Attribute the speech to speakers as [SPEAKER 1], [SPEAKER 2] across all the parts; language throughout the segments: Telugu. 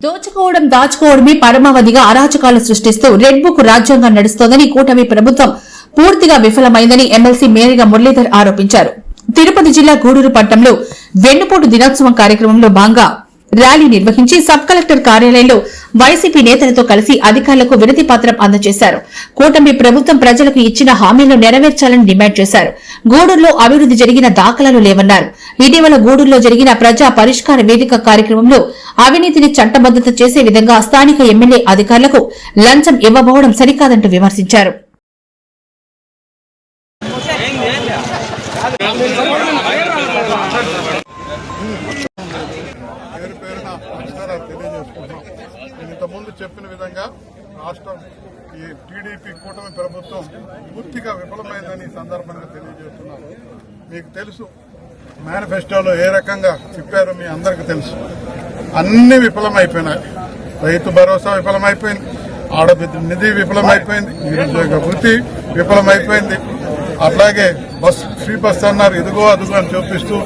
[SPEAKER 1] దోచుకోవడం దాచుకోవడమే పరమావధిగా అరాచకాలు సృష్టిస్తూ రెడ్ బుక్ రాజ్యాంగం నడుస్తోందని కూటమి ప్రభుత్వం పూర్తిగా విఫలమైందని ఎమ్మెల్సీ మేరిగా మురళీధర్ ఆరోపించారు. తిరుపతి జిల్లా గూడూరు పట్టణంలో వెన్నుపోటు దినోత్సవం కార్యక్రమంలో భాగంగా ర్యాలీ నిర్వహించి సబ్ కలెక్టర్ కార్యాలయంలో వైసీపీ నేతలతో కలిసి అధికారులకు వినతి పత్రం అందజేశారు. కూటమి ప్రభుత్వం ప్రజలకు ఇచ్చిన హామీలను నెరవేర్చాలని డిమాండ్ చేశారు. గూడూరులో అభివృద్ది జరిగిన దాఖలాలు లేవన్నారు. ఇటీవల గూడూరులో జరిగిన ప్రజా పరిష్కార వేదిక కార్యక్రమంలో అవినీతిని చట్టబద్దత చేసే విధంగా స్థానిక ఎమ్మెల్యే అధికారులకు లంచం ఇవ్వబోవడం సరికాదంటూ విమర్శించారు.
[SPEAKER 2] పేరున తెలియజేసుకుంటున్నాం. నేను ఇంతకుముందు చెప్పిన విధంగా రాష్ట్రం ఈ టీడీపీ కూటమి ప్రభుత్వం పూర్తిగా విఫలమైందని సందర్భంగా తెలియజేస్తున్నాను. మీకు తెలుసు మేనిఫెస్టోలో ఏ రకంగా చెప్పారో మీ అందరికీ తెలుసు. అన్ని విఫలమైపోయినాయి. రైతు భరోసా విఫలమైపోయింది ఆడబిడ్డ నిధి విఫలమైపోయింది నిరుద్యోగ వృత్తి విఫలమైపోయింది. అట్లాగే బస్ ఫ్రీ బస్ అన్నారు ఇదిగో అదిగో అని చూపిస్తూ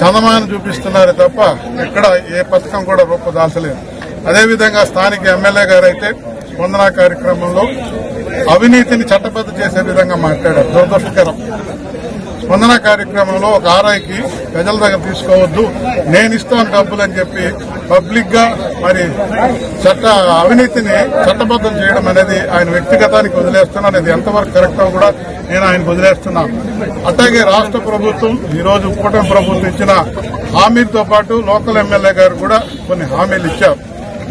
[SPEAKER 2] చందమానం చూపిస్తున్నారు తప్ప ఎక్కడ ఏ పథకం కూడా రూపదాల్చలేదు. అదేవిధంగా స్థానిక ఎమ్మెల్యే గారు అయితే స్పందన కార్యక్రమంలో అవినీతిని చట్టబద్ధ చేసే విధంగా మాట్లాడారు. దురదృష్టకరం. స్పందన కార్యక్రమంలో ఒక ఆర్ఐకి ప్రజల దగ్గర తీసుకోవద్దు. నేను ఇస్తాను డబ్బులు అని చెప్పి పబ్లిక్గా మరి చట్ట అవినీతిని చట్టబద్దం చేయడం అనేది ఆయన వ్యక్తిగతానికి వదిలేస్తున్నాను అది ఎంతవరకు కరెక్ట్ కూడా నేను ఆయనకు వదిలేస్తున్నాను అట్లాగే రాష్ట్ర ప్రభుత్వం ఈరోజు కూటమి ప్రభుత్వం ఇచ్చిన హామీలతో పాటు లోకల్ ఎమ్మెల్యే గారు కూడా కొన్ని హామీలు ఇచ్చారు.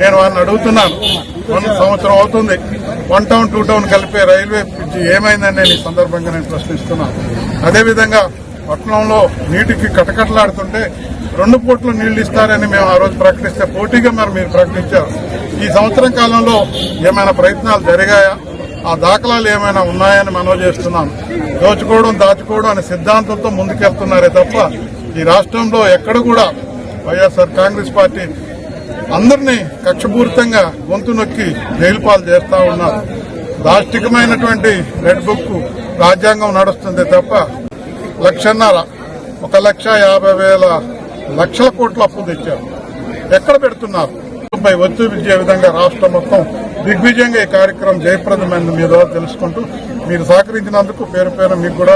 [SPEAKER 2] నేను వారిని అడుగుతున్నాను. వన్ సంవత్సరం అవుతుంది. వన్ టౌన్ టూ టౌన్ కలిపే రైల్వే బ్రిడ్జి ఏమైందని నేను ఈ సందర్భంగా నేను ప్రశ్నిస్తున్నాను అదేవిధంగా పట్టణంలో నీటికి కటకటలాడుతుంటే రెండు పూట్ల నీళ్ళు ఇస్తారని మేము ఆ రోజు ప్రకటిస్తే పోటీగా మరి మీరు ప్రకటించారు. ఈ సంవత్సరం కాలంలో ఏమైనా ప్రయత్నాలు జరిగాయా? ఆ దాఖలాలు ఏమైనా ఉన్నాయని మనవి చేస్తున్నాను దోచుకోవడం దాచుకోవడం అనే సిద్ధాంతంతో ముందుకెళ్తున్నారే తప్ప ఈ రాష్ట్రంలో ఎక్కడ కూడా వైఎస్ఆర్ కాంగ్రెస్ పార్టీ అందరినీ కక్షపూరితంగా గొంతు నొక్కి జైలు పాలు చేస్తా ఉన్నారు. దాష్టికమైనటువంటి రెడ్ బుక్ రాజ్యాంగం నడుస్తుంది తప్ప లక్షన్నర ఒక లక్ష యాభై వేల లక్షల కోట్ల అప్పు తెచ్చారు. ఎక్కడ పెడుతున్నారు? పై ఒత్తిడి విధంగా రాష్ట్రం మొత్తం దిగ్విజయంగా ఈ కార్యక్రమం జయప్రదమైన మీద తెలుసుకుంటూ మీరు సహకరించినందుకు పేరు పేరు మీకు కూడా